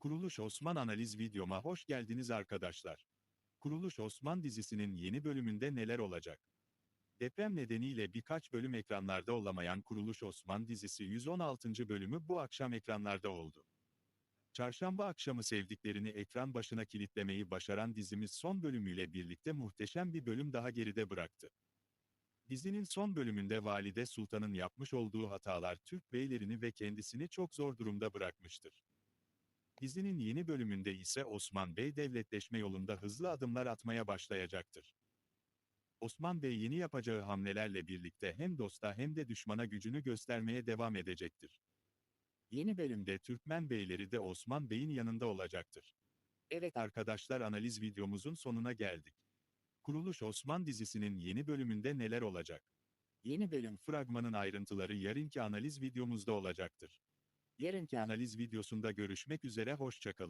Kuruluş Osman analiz videoma hoş geldiniz arkadaşlar. Kuruluş Osman dizisinin yeni bölümünde neler olacak? Deprem nedeniyle birkaç bölüm ekranlarda olamayan Kuruluş Osman dizisi 116. bölümü bu akşam ekranlarda oldu. Çarşamba akşamı sevdiklerini ekran başına kilitlemeyi başaran dizimiz son bölümüyle birlikte muhteşem bir bölüm daha geride bıraktı. Dizinin son bölümünde Valide Sultan'ın yapmış olduğu hatalar Türk beylerini ve kendisini çok zor durumda bırakmıştır. Dizinin yeni bölümünde ise Osman Bey devletleşme yolunda hızlı adımlar atmaya başlayacaktır. Osman Bey yeni yapacağı hamlelerle birlikte hem dosta hem de düşmana gücünü göstermeye devam edecektir. Yeni bölümde Türkmen beyleri de Osman Bey'in yanında olacaktır. Evet arkadaşlar analiz videomuzun sonuna geldik. Kuruluş Osman dizisinin yeni bölümünde neler olacak? Yeni bölüm fragmanın ayrıntıları yarınki analiz videomuzda olacaktır. Yarınki analiz videosunda görüşmek üzere hoşçakalın.